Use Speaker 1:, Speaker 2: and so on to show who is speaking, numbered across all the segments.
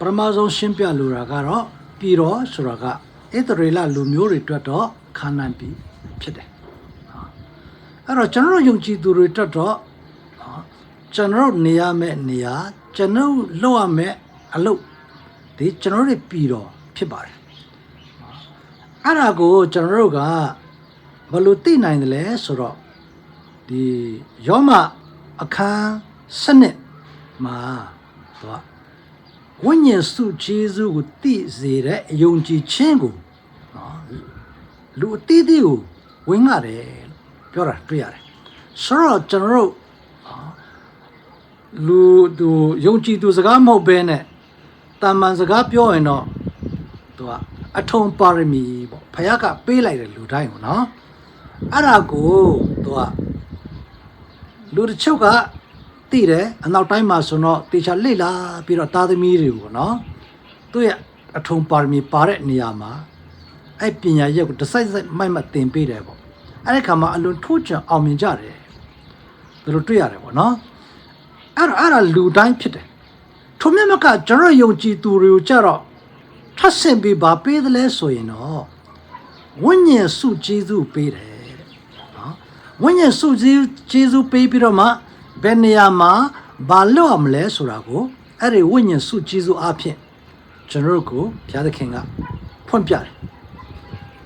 Speaker 1: ပထမဆုံးရှင်းပြလိုတာကတော့ပြည်တော်ဆိုတာကဣသရေလလူမျိုးတွေအတွက်တော့ခါနန်ပြည်ဖြစ်တယ်အဲ့တော့ကျွန်တော်တို့ယုံကြည်သူတွေအတွက်တော့နော်ကျွန်တော်တို့နေရမယ့်နေရာကျွန်တော်တို့လုပ်ရမယ့်အလုပ်ဒီကျွန်တော်တို့တွေပြည်တော်ဖြစ်ပါတယ်အဲ့ဒါကိုကျွန်တော်တို့ကဘယ်လိုသိနိုင်တယ်လဲဆိုတော့ဒီယောမအခန်းစနစ်မှာသူက ဝိညာဉ်စုခြေစုကိုသိစေတဲ့အယုံကြည်ခြင်းကိုနော်လူအတိအသီးကိုဝင်ရတယ်လို့ပြောတာတွေ့ရတယ်ဆိုတော့ကျွန်တော်တို့နော်လူသူယုံကြည်သူစကားမဟုတ်ဘဲနဲ့တာမန်စကားပြောရင်တော့သူကအထုံပါရမီပေါ့ဖခင်ကပေးလိုက်တယ်လူတိုင်းကိုနော်အဲ့ဒါကိုသူကလူတစ်ချုပ်က သိတယ်အနောက်တိုင်းမှာဆိုတော့တေချာလိတ်လာပြီးတော့သားသမီးတွေကိုနော်သူ့ရဲ့အထုံပါရမီပါတဲ့နေရာမှာအဲ့ပညာရက်ကိုတစ်စိုက်စိုက်မိုက်မှတ်သင်ပေးတယ်ပေါ့အဲ့ဒီခါမှာအလွန်ထိုးချံအောင်မြင်ကြတယ်သူတို့တွေ့ရတယ်ပေါ့နော်အဲ့တော့အဲ့ဒါလူတိုင်းဖြစ်တယ်ထိုမြတ်မကကျွန်တော်ယုံကြည်သူတွေကိုကြတော့ထပ်ဆင့်ပြီးဗာပေးတယ်လဲဆိုရင်တော့ဝိညာဉ်စုကျေးဇူးပေးတယ်တဲ့နော်ဝိညာဉ်စုကျေးကျေးဇူးပေးပြီးတော့မှ ဘယ်နေရာမှာဘာလုပ်ရမလဲဆိုတာကိုအဲ့ဒီဝိညာဉ်စုကျေးဇူးအဖြစ်ကျွန်တော်တို့ကိုဘုရားသခင်ကဖွင့်ပြတယ်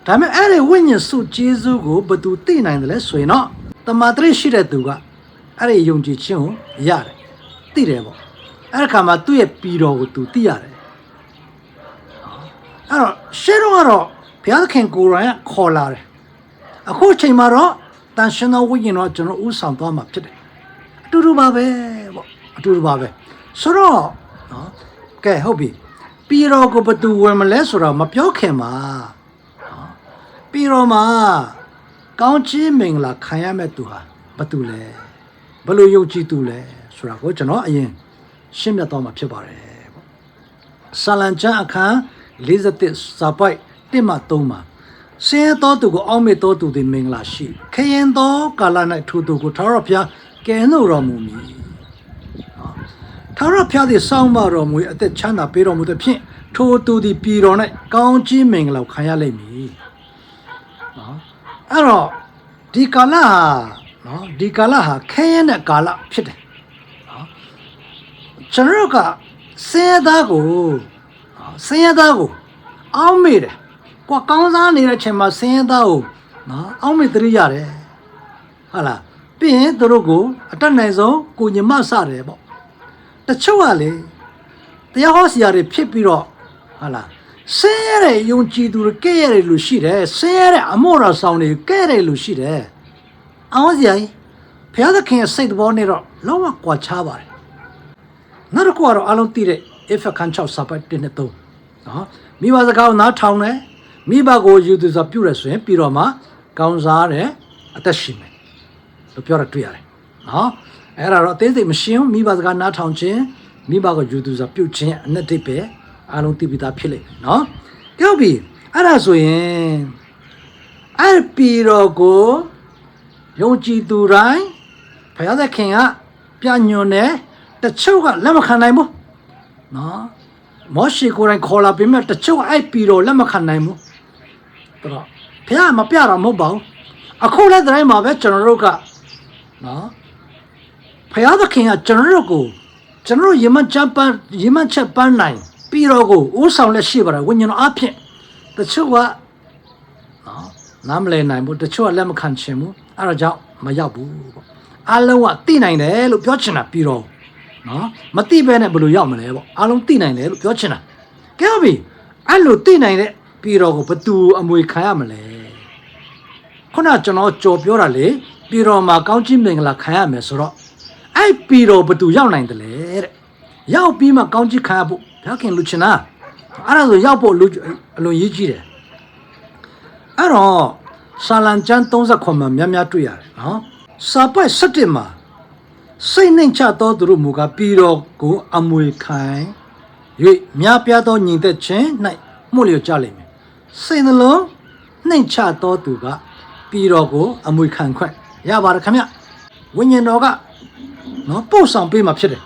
Speaker 1: ဒါပေမဲ့အဲ့ဒီဝိညာဉ်စုကျေးဇူးကိုဘယ်သူသိနိုင်တယ်လဲဆိုရင်တော့တမန်တရရှိတဲ့သူကအဲ့ဒီယုံကြည်ခြင်းကိုရတယ်သိတယ်ပေါ့အဲ့ဒီခါမှာသူ့ရဲ့ပြည်တော်ကိုသူသိရတယ်အဲ့တော့ရှေးတော့ကတော့ဘုရားသခင်ကိုယ်တိုင်ကခေါ်လာတယ်အခုအချိန်မှာတော့တန်ရှင်တော်ဝိညာဉ်တော့ကျွန်တော်ဥဆောင်သွားမှာဖြစ်တယ် အတူတူပါပဲပေါ့အတူတူပါပဲဆိုတော့နော်ကဲဟုတ်ပြီပြည်တော်ကိုဘယ်သူဝင်မလဲဆိုတော့မပြောခင်မှာနော်ပြည်တော်မှာကောင်းချီးမင်္ဂလာခံရမဲ့သူဟာဘယ်သူလဲဘယ်လိုယုံကြည်သူလဲဆိုတာကိုကျွန်တော်အရင်ရှင်းပြသွားမှာဖြစ်ပါတယ်ပေါ့ဆာလံချန်အခန်း47စာပိုက်1မှ3မှာဆင်းရဲသောသူကိုအောက်မေ့သောသူသည်မင်္ဂလာရှိခရင်သောကာလ၌ထိုသူကိုထာဝရဘုရား ကယ်နှုတ်တော်မူမည်နော်ထာဝရဘုရားသည်စောင့်မတော်မူ၏အသက်ချမ်းသာပေးတော်မူသည်ဖြင့်ထိုသူသည်ပြည်တော်၌ကောင်းကြီးမင်္ဂလာကိုခံရလိမ့်မည်နော်အဲ့တော့ဒီကာလဟာနော်ဒီကာလဟာခရင်တဲ့ကာလဖြစ်တယ်ကျွန်တော်တို့ကစင်ရသားကိုစင်ရသားကိုအောင်းမေ့တယ်။ကိုယ်ကောင်းစားနေတဲ့ချိန်မှာစင်ရသားကိုနော်အောင်းမေ့တရိရတယ်။ဟုတ်လား။ ပြီးရင်သူတို့ကိုအတက်နိုင်ဆုံးကိုညမဆတယ်ပေါ့။တချို့ကလေတရားဟောဆရာတွေဖြစ်ပြီးတော့ဟုတ်လား။စင်ရတဲ့ယုံကြည်သူတွေကဲ့ရတယ်လို့ရှိတယ်။စင်ရတဲ့အမို့တော်ဆောင်တွေကဲ့ရတယ်လို့ရှိတယ်။အောင်းဆရာကြီးဘုရားသခင်ရဲ့စိတ်တော်နဲ့တော့လုံးဝကွာခြားပါတယ်။နောက်တစ်ခုကတော့အလုံးသိတဲ့ if ခန်း6စာပတ်1နဲ့3နော်မိဘစကားကိုနားထောင်တယ်မိဘကိုယူသူဆိုပြုရဆိုရင်ပြီးတော့မှကောင်းစားတယ်အသက်ရှင်မယ် လို့ပြောရတွေ့ရတယ်နော်အဲ့ဒါတော့အသေးစိတ်မရှင်းဘူးမိဘစကားနားထောင်ခြင်းမိဘကိုယူသူဆိုပြုခြင်းအနှစ်တိပဲအလုံးသိပြီးသားဖြစ်လိမ့်မယ်နော်ကြောက်ပြီအဲ့ဒါဆိုရင်အဲ့ပြီးတော့ကိုယုံကြည်သူတိုင်းဘုရားသခင်ကပြညွန်တယ်တချို့ကလက်မခံနိုင်ဘူးနော်မောရှိကိုယ်တိုင်ခေါ်လာပြီးမှတချို့ကအဲ့ပြီးတော့လက်မခံနိုင်ဘူးအဲ့တော့ဘုရားမပြတာမဟုတ်ပါဘူးအခုလည်းတိုင်းမှာပဲကျွန်တော်တို့က နော်ဘုရားသခင်ကကျွန်တော်တို့ကိုကျွန်တော်တို့ယမန်ချပန်းယမန်ချက်ပန်းနိုင်ပြီးတော့ကိုဥဆောင်လက်ရှိပါတယ်ဝိညာဉ်တော်အဖြစ်တချို့ကနော်နားမလည်နိုင်ဘူးတချို့ကလက်မခံချင်ဘူးအဲ့ဒါကြောင့်မရောက်ဘူးပေါ့အလုံးကသိနိုင်တယ်လို့ပြောချင်တာပြီးတော့နော်မသိဘဲနဲ့ဘယ်လိုရောက်မလဲပေါ့အားလုံးသိနိုင်တယ်လို့ပြောချင်တာကဲဟုတ်ပြီအဲ့လိုသိနိုင်တဲ့ပြည်တော်ကိုဘသူအမွေခံရမလဲခုနကျွန်တော်ကြော်ပြောတာလေ ပြည်တော်မှာကောင်းချီးမင်္ဂလာခံရမယ်ဆိုတော့အဲ့ပြည်တော်ဘသူရောက်နိုင်တယ်လေတဲ့ရောက်ပြီးမှကောင်းချီးခံရဖို့ဘုရားခင်လူချင်တာအဲ့ဒါဆိုရောက်ဖို့လူအလွန်ရေးကြီးတယ်အဲ့တော့ဆာလံကျမ်း30မှာများများတွေ့ရတယ်နော်စာပိုက်17မှာစိတ်နှိမ်ချသောသူတို့မူကားပြည်တော်ကိုအမွေခံ၍မြားပြားသောညီသက်ခြင်း၌မှုလျော်ကြလိမ့်မယ်စိတ်နှလုံးနှိမ်ချသောသူကပြည်တော်ကိုအမွေခံခွင့် ရပါတယ်ခင်ဗျဝိညာဉ်တော်ကနော်ပို့ဆောင်ပေးမှာဖြစ်တယ်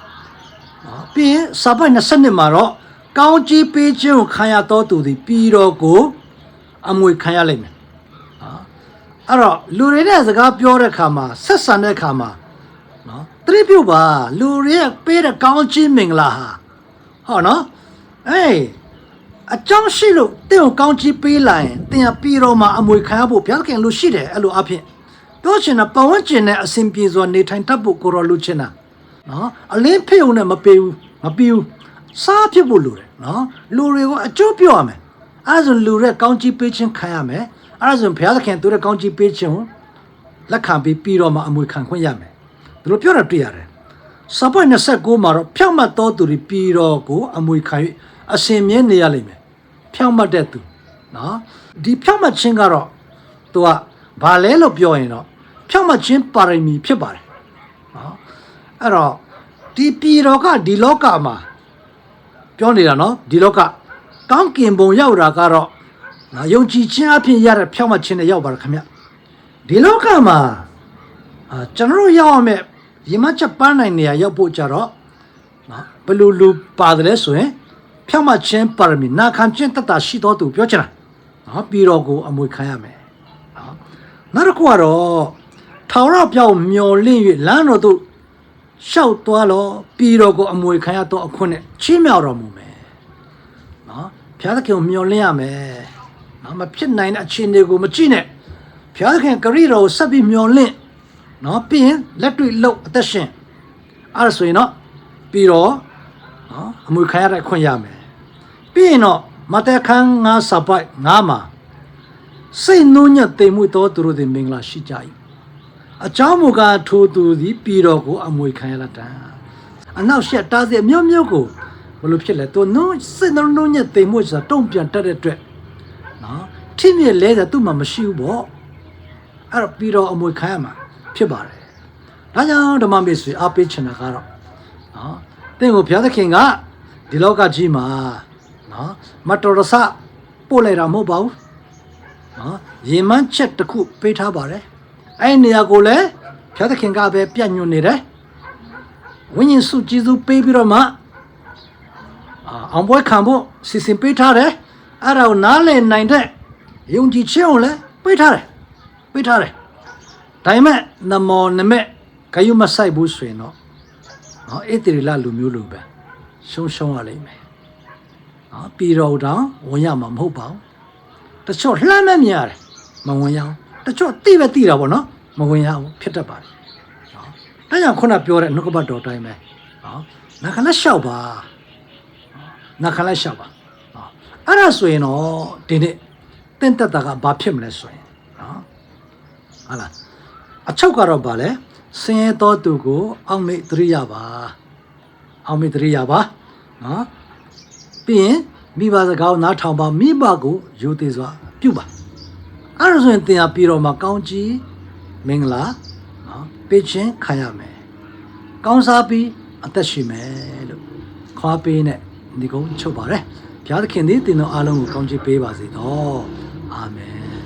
Speaker 1: နော်ပြီးရင်စာပိုက်20နှစ်မှာတော့ကောင်းကြီးပေးခြင်းကိုခံရတော်သူသည်ပြီးတော့ကိုအမွေခံရလိမ့်မယ်နော်အဲ့တော့လူတွေနဲ့စကားပြောတဲ့ခါမှာဆက်ဆံတဲ့ခါမှာနော်သတိပြုပါလူတွေရဲ့ပေးတဲ့ကောင်းကြီးမင်္ဂလာဟာဟောနော်အေးအကြောင်းရှိလို့တင့်ကိုကောင်းကြီးပေးလာရင်တင်ကပြီးတော့မှအမွေခံရဖို့ဘုရားခင်လူရှိတယ်အဲ့လိုအဖြစ် ပြောချင်တာပတ်ဝန်းကျင်နဲ့အစဉ်ပြေစွာနေထိုင်တတ်ဖို့ကိုရောလူချင်တာနော်အလင်းဖြစ်ုံနဲ့မပေးဘူးမပြီးဘူးစားဖြစ်ဖို့လိုတယ်နော်လူတွေကိုအကျိုးပြောရမယ်အဲဒါဆိုလူရဲ့ကောင်းကြီးပေးခြင်းခံရမယ်အဲဒါဆိုဘုရားသခင်သူရဲ့ကောင်းကြီးပေးခြင်းကိုလက်ခံပြီးပြီးတော့မှအမွေခံခွင့်ရမယ်သူတို့ပြောတာတွေ့ရတယ်စပွင့်29မှာတော့ဖြောင့်မတ်တော်သူတွေပြီးတော့ကိုအမွေခံ၍အစဉ်မြဲနေရလိမ့်မယ်ဖြောင့်မတ်တဲ့သူနော်ဒီဖြောင့်မတ်ခြင်းကတော့သူက ဘာလဲလို့ပြောရင်တော့ဖြောင့်မတ်ခြင်းပါရမီဖြစ်ပါတယ်နော်အဲ့တော့ဒီပြည်တော်ကဒီလောကမှာပြောနေတာနော်ဒီလောကကောင်းကင်ဘုံရောက်တာကတော့နော်ယုံကြည်ခြင်းအဖြစ်ရတဲ့ဖြောင့်မတ်ခြင်းနဲ့ရောက်ပါတော့ခင်ဗျဒီလောကမှာအာကျွန်တော်တို့ရောက်ရမယ့်ရမချက်ပန်းနိုင်နေရရောက်ဖို့ကြတော့နော်ဘယ်လူလူပါတယ်လဲဆိုရင်ဖြောင့်မတ်ခြင်းပါရမီနာခံခြင်းတတ်တာရှိတော်သူပြောချင်တာနော်ပြည်တော်ကိုအမွေခံရမယ်နော် နောက်တစ်ခုကတော့ထောင်ရောက်ပြောင်းမျော်လင့်၍လမ်းတော်သို့ရှောက်သွားလောပြီးတော့ကိုအမွေခံရတော့အခွင့်နဲ့ချင်းမြောက်တော်မူမယ်နော်ဘုရားသခင်ကိုမျှော်လင့်ရမယ်နော်မဖြစ်နိုင်တဲ့အခြေအနေကိုမကြည့်နဲ့ဘုရားသခင်ဂရိတော်ကိုဆက်ပြီးမျှော်လင့်နော်ပြီးရင်လက်တွေ့လှုပ်အသက်ရှင်အဲ့ဒါဆိုရင်တော့ပြီးတော့နော်အမွေခံရတဲ့အခွင့်ရမယ်ပြီးရင်တော့မတခန်းငါစပိုက်ငါမှာ စိတ်နှုံးညက်တိမ်မွေ့သောသူတို့သည်မင်္ဂလာရှိကြ၏အကြောင်းမူကားထိုသူသည်ပြည်တော်ကိုအမွေခံရတံအနောက်ရှက်တားစေမြို့မြို့ကိုဘလို့ဖြစ်လဲသူနှုံးစိတ်နှုံးညက်တိမ်မွေ့ဆိုတာတုံ့ပြန်တတ်တဲ့အတွက်နော်ထိမြက်လဲတာသူ့မှာမရှိဘူးပေါ့အဲ့တော့ပြည်တော်အမွေခံရမှာဖြစ်ပါတယ်ဒါကြောင့်ဓမ္မမေဆွေအားပေးချင်တာကတော့နော်တင့်ကိုဘုရားသခင်ကဒီလောကကြီးမှာနော်မတော်ရဆပို့လိုက်တာမဟုတ်ပါဘူး နော်ရေမန်းချက်တစ်ခုပေးထားပါတယ်အဲ့ဒီနေရာကိုလည်းဖျားသခင်ကပဲပြတ်ညွတ်နေတယ်ဝိညာဉ်စုကျေးဇူးပေးပြီးတော့မှအာအောင်ပွဲခံဖို့စီစဉ်ပေးထားတယ်အဲ့ဒါကိုနားလည်နိုင်တဲ့ယုံကြည်ခြင်းကိုလည်းပေးထားတယ်ပေးထားတယ်ဒါပေမဲ့နမောနမဲ့ဂယုမဆိုင်ဘူးဆိုရင်တော့နော်အေတရီလလူမျိုးလိုပဲရှုံးရှုံးရလိမ့်မယ်နော်ပြည်တော်တောင်ဝင်ရမှာမဟုတ်ပါဘူး တချို့လှမ်းမဲ့မြင်ရတယ်မဝင်ရအောင်တချို့တိပဲတိတာပေါ့နော်မဝင်ရအောင်ဖြစ်တတ်ပါတယ်နော်ဒါကြောင့်ခုနပြောတဲ့နှုတ်ကပတ်တော်တိုင်းပဲနော်နာခလက်လျှောက်ပါနာခလက်လျှောက်ပါနော်အဲ့ဒါဆိုရင်တော့ဒီနေ့တင့်တက်တာကဘာဖြစ်မလဲဆိုရင်နော်ဟာလားအချုပ်ကတော့ဗာလဲစင်ရဲတော်သူကို အောက်မေ့သတိရပါအောက်မေ့သတိရပါနော်ပြီးရင် မိဘစကားကိုနားထောင်ပါမိဘကိုယူသေးစွာပြုပါအဲ့ဒါဆိုရင်သင်ဟာပြီးတော့မှကောင်းကြီးမင်္ဂလာနော်ပေးခြင်းခံရမယ်ကောင်းစားပြီးအသက်ရှင်မယ်လို့ခွာပေးနဲ့ဒီကုန်းချုပ်ပါတယ်ဘုရားသခင်သည်သင်တို့အားလုံးကိုကောင်းချီးပေးပါစေတော့အာမင်